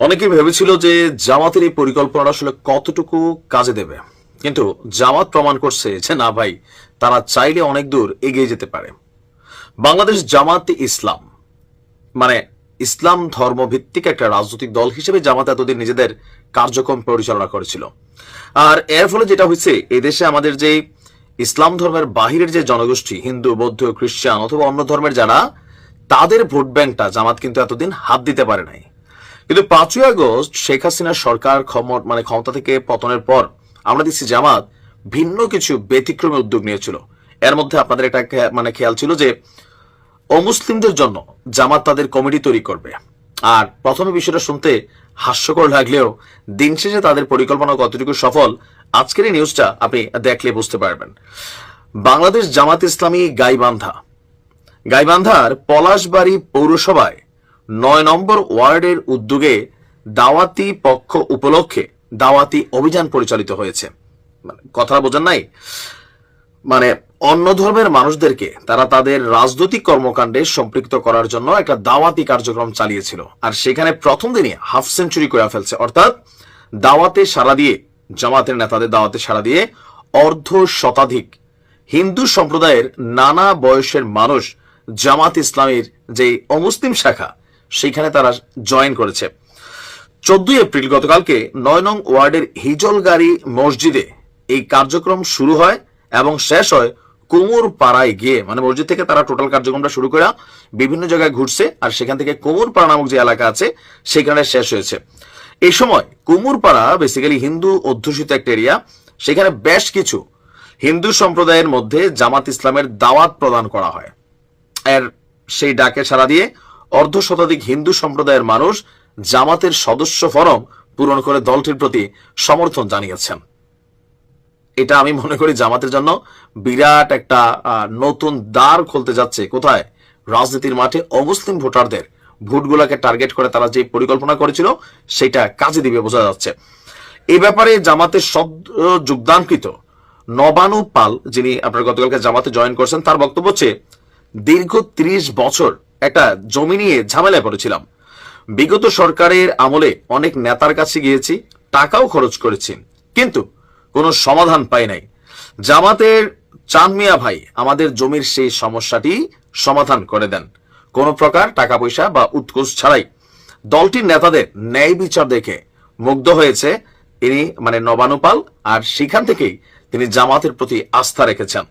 অনেকে ভেবেছিল যে জামাতের এই পরিকল্পনাটা আসলে কতটুকু কাজে দেবে। কিন্তু জামাত প্রমাণ করছে যে না ভাই, তারা চাইলে অনেক দূর এগিয়ে যেতে পারে। বাংলাদেশ জামাতে ইসলাম মানে ইসলাম ধর্মভিত্তিক একটা রাজনৈতিক দল হিসেবে জামাত এতদিন নিজেদের কার্যক্রম পরিচালনা করেছিল। আর এর ফলে যেটা হয়েছে এদেশে আমাদের যে ইসলাম ধর্মের বাহিরের যে জনগোষ্ঠী, হিন্দু, বৌদ্ধ, খ্রিস্টান অথবা অন্য ধর্মের যারা, তাদের ভোট ব্যাংকটা জামাত কিন্তু এতদিন হাত দিতে পারে নাই। কিন্তু পাঁচই আগস্ট শেখ হাসিনার সরকার মানে ক্ষমতা থেকে পতনের পর আমরা দেখছি জামাত ভিন্ন কিছু ব্যতিক্রমী উদ্যোগ নিয়েছিল। এর মধ্যে আপনাদের একটা মানে খেয়াল ছিল যে অমুসলিমদের জন্য জামাত তাদের কমিটি তৈরি করবে। আর প্রথমে বিষয়টা শুনতে হাস্যকর লাগলেও দিন শেষে তাদের পরিকল্পনা কতটুকু সফল, আজকের এই নিউজটা আপনি দেখলে বুঝতে পারবেন। বাংলাদেশ জামাত ইসলামী গাইবান্ধা। গাইবান্ধার পলাশবাড়ি পৌরসভায় নয় নম্বর ওয়ার্ডের উদ্যোগে দাওয়াতি পক্ষ উপলক্ষে দাওয়াতি অভিযান পরিচালিত হয়েছে। মানে কথা বোঝেন নাই? মানে অন্য ধর্মের মানুষদেরকে তারা তাদের রাজনৈতিক কর্মকাণ্ডে সম্পৃক্ত করার জন্য একটা দাওয়াতি কার্যক্রম চালিয়েছিল। আর সেখানে প্রথম দিনই হাফ সেঞ্চুরি করে ফেলছে। অর্থাৎ দাওয়াতে সাড়া দিয়ে, জামাতের নেতাদের দাওয়াতে সাড়া দিয়ে অর্ধ শতাধিক হিন্দু সম্প্রদায়ের নানা বয়সের মানুষ জামাত ইসলামের যে অমুসলিম শাখা সেখানে তারা জয়েন করেছে। চোদ্দই এপ্রিল গতকালকে নয় নং ওয়ার্ডের হিজলগাড়ি মসজিদে এই কার্যক্রম শুরু হয় এবং শেষ হয় কুমুর পাড়ায় গিয়ে। মানে মসজিদ থেকে তারা টোটাল কার্যক্রমটা শুরু করে বিভিন্ন জায়গায় ঘুরছে আর সেখান থেকে কুমুর পাড়া নামক যে এলাকা আছে, সেখানে শেষ হয়েছে। এই সময় কুমুর পাড়া বেসিক্যালি হিন্দু অধ্যুষিত একটা এরিয়া সেখানে বেশ কিছু হিন্দু সম্প্রদায়ের মধ্যে জামাত ইসলামের দাওয়াত প্রদান করা হয়। এর সেই ডাকে সাড়া দিয়ে অর্ধ শতাধিক হিন্দু সম্প্রদায়ের মানুষ জামাতের সদস্য ফরম পূরণ করে দলটির প্রতি সমর্থন জানিয়েছেন। এটা আমি মনে করি জামাতের জন্য বিরাট একটা নতুন দ্বার খুলতে যাচ্ছে। কোথায়? রাজনীতির মাঠে অমুসলিম ভোটারদের ভোটগুলোকে টার্গেট করে তারা যে পরিকল্পনা করেছিল, সেটা কাজে দিবে বোঝা যাচ্ছে। এ ব্যাপারে জামাতের সদ্য যোগদানকৃত নবানু পাল, যিনি আপনার গতকালকে জামাতে জয়েন করছেন, তার বক্তব্য হচ্ছে, দীর্ঘ ত্রিশ বছর একটা জমি নিয়ে ঝামেলায় পড়েছিলাম। বিগত সরকারের আমলে অনেক নেতার কাছে গিয়েছি, টাকাও খরচ করেছি, কিন্তু কোনো সমাধান পাই নাই। জামাতের চান মিয়া ভাই আমাদের জমির সেই সমস্যাটি সমাধান করে দেন। কোনো প্রকার টাকা পয়সা বা উৎকোষ ছাড়াই। দলটির নেতাদের ন্যায় বিচার দেখে মুগ্ধ হয়েছে তিনি মানে নবানুপাল আর সেখান থেকেই তিনি জামাতের প্রতি আস্থা রেখেছেন।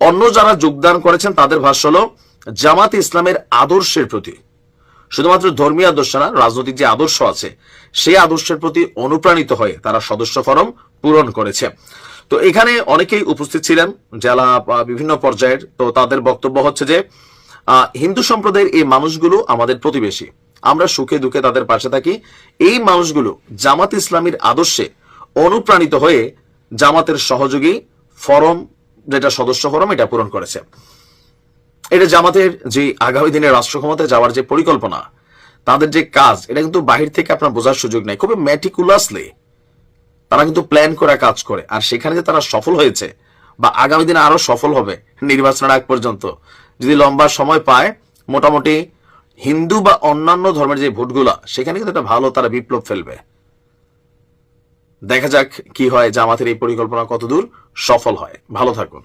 অন্য যারা যোগদান করেছেন তাদের ভাষ্য হল জামাত ইসলামের আদর্শের প্রতি। শুধুমাত্র ধর্মীয় আদর্শ না, রাজনৈতিক যে আদর্শ আছে, সেই আদর্শের প্রতি অনুপ্রাণিত হয়ে তারা সদস্য ফরম পূরণ করেছে। তো এখানে অনেকেই উপস্থিত ছিলেন জেলা বিভিন্ন পর্যায়ের। তো তাদের বক্তব্য হচ্ছে যে হিন্দু সম্প্রদায়ের এই মানুষগুলো আমাদের প্রতিবেশী। আমরা সুখে দুঃখে তাদের পাশে থাকি। এই মানুষগুলো জামাত ইসলামীর আদর্শে অনুপ্রাণিত হয়ে জামাতের সহযোগী ফরম, যেটা সদস্য ফরম, এটা পূরণ করেছে। এটা জামাতের যে আগামী দিনে রাষ্ট্র ক্ষমতায় যাওয়ার যে পরিকল্পনা, তাদের যে কাজ, এটা কিন্তু বাহির থেকে আপনার বোঝার সুযোগ নেই। খুবই ম্যাটিকুলাসলি তারা কিন্তু প্ল্যান করে কাজ করে। আর সেখানে যে তারা সফল হয়েছে, বা আগামী দিনে আরও সফল হবে নির্বাচনের আগ পর্যন্ত, যদি লম্বা সময় পায়, মোটামুটি হিন্দু বা অন্যান্য ধর্মের যে ভোটগুলা, সেখানে কিন্তু একটা ভালো তারা বিপ্লব ফেলবে। দেখা যাক কি হয়, জামাতের এই পরিকল্পনা কতদূর সফল হয়। ভালো থাকুন।